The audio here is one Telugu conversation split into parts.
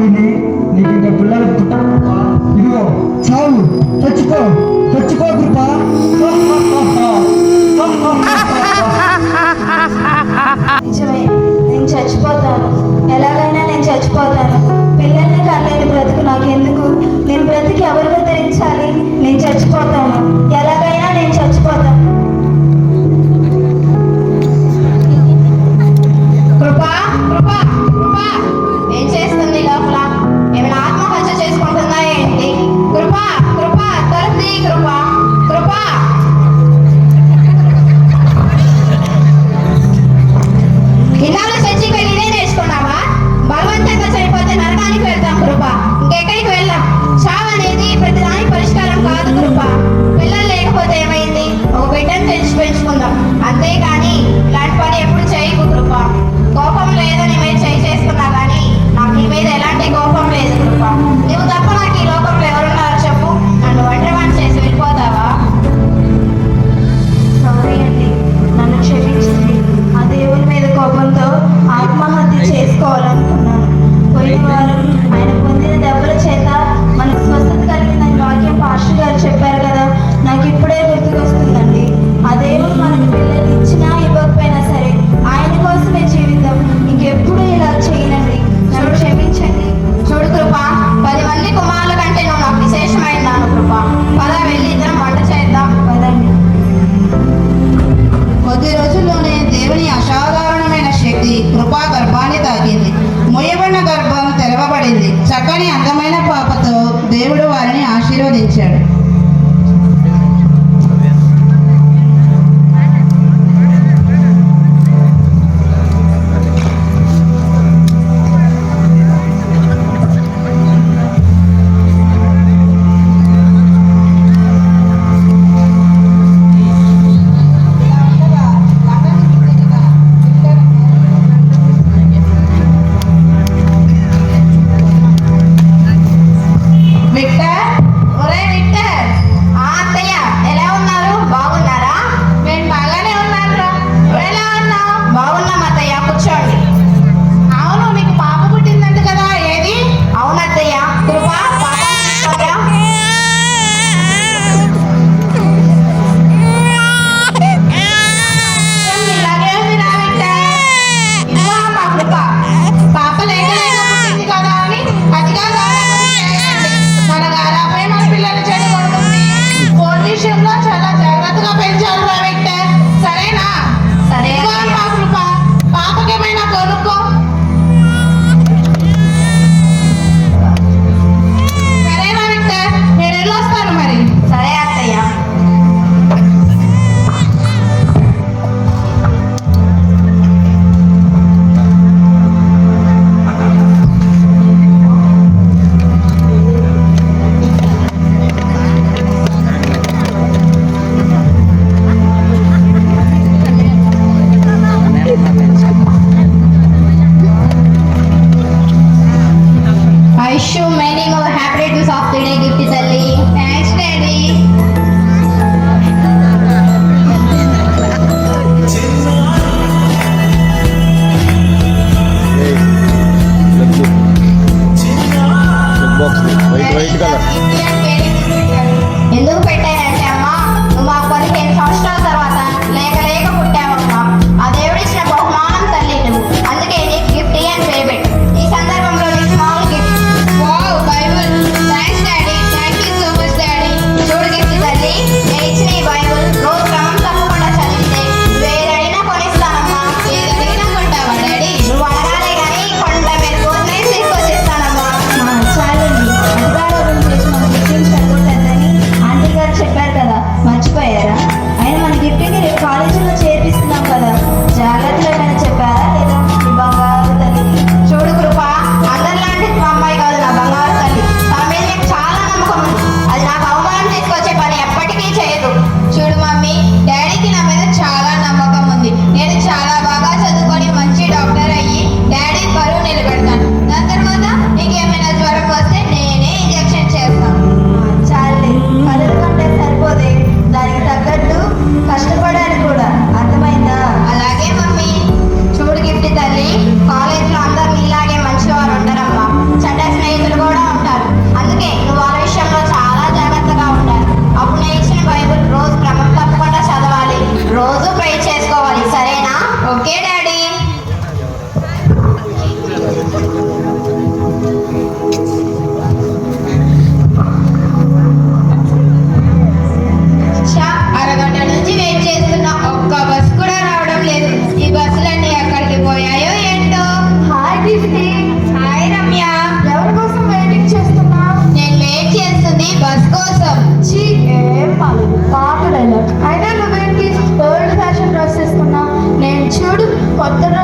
పోయింది నీకు ఇంకా పిల్లలు పుట్టకపో ఇదిగో చావు. తెచ్చుకో. తెచ్చుకో నేను చచ్చిపోతాను. ఎలాగైనా నేను చచ్చిపోతాను. పిల్లల్ని కనలేని బ్రతుకు నాకెందుకు? నేను బ్రతికి ఎవరు బెదిరించాలి నేను చచ్చిపోతాను. ఎలాగైనా చూడు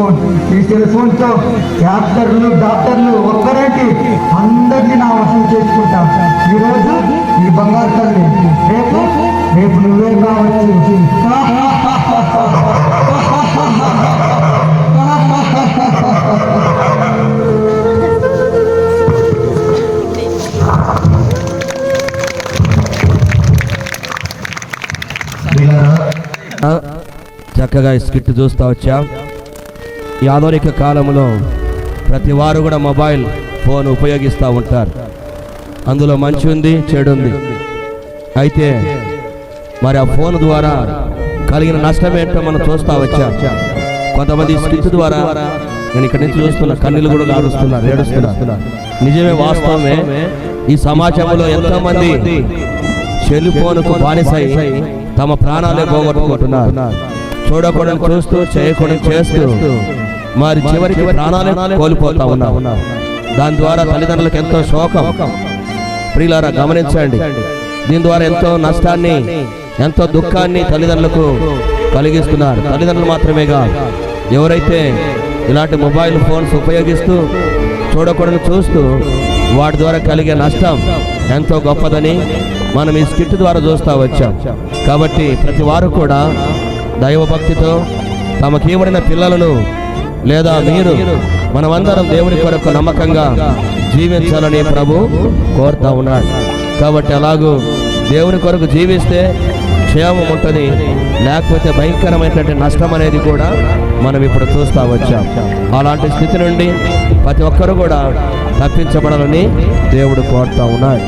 టెలిఫోన్ ఈ టెలిఫోన్తో తో డాక్టర్లు ఒక్కరేంటి అందరినీ నా వసూలు చేసుకుంటా. ఈరోజు ఈ బంగారు తల్లి. రేపు రేపు నువ్వే కావచ్చు. చక్కగా స్కిట్ చూస్తూ వచ్చాం. ఈ ఆధునిక కాలంలో ప్రతి వారు కూడా మొబైల్ ఫోన్ ఉపయోగిస్తూ ఉంటారు. అందులో మంచి ఉంది చెడు ఉంది. అయితే మరి ఆ ఫోన్ ద్వారా కలిగిన నష్టం ఏంటో మనం చూస్తూ వచ్చా. కొంతమంది స్కిచ్ ద్వారా నేను ఇక్కడి నుంచి చూస్తున్నా కన్నీలు కూడా కారుస్తున్నారు ఏడుస్తున్నా నిజమే వాస్తవమే. ఈ సమాజంలో ఎంతోమంది మంది ఫోన్కు బానిసై తమ ప్రాణాలే పోగొట్టుకుంటున్నారు. చూడకూడదు చూస్తూ చేయకూడదు చేస్తూ మరి చివరికి ప్రాణాలను కోల్పోతా ఉన్నా. దాని ద్వారా తల్లిదండ్రులకు ఎంతో శోకం. ప్రియులారా గమనించండి. దీని ద్వారా ఎంతో నష్టాన్ని ఎంతో దుఃఖాన్ని తల్లిదండ్రులకు కలిగిస్తున్నారు. తల్లిదండ్రులు మాత్రమేగా ఎవరైతే ఇలాంటి మొబైల్ ఫోన్స్ ఉపయోగిస్తూ చూడకూడదు చూస్తూ వాటి ద్వారా కలిగే నష్టం ఎంతో గొప్పదని మనం ఈ స్కిట్ ద్వారా చూస్తూ వచ్చాం. కాబట్టి ప్రతి వారు కూడా దైవభక్తితో తమకివ్వడిన పిల్లలను లేదా మీరు మనమందరం దేవుని కొరకు నమ్మకంగా జీవించాలని ప్రభు కోరుతా ఉన్నాడు. కాబట్టి అలాగూ దేవుని కొరకు జీవిస్తే క్షేమం ఉంటుంది లేకపోతే భయంకరమైనటువంటి నష్టం అనేది కూడా మనం ఇప్పుడు చూస్తూ వచ్చాం. అలాంటి స్థితి నుండి ప్రతి ఒక్కరు కూడా తప్పించబడాలని దేవుడు కోరుతా ఉన్నాడు.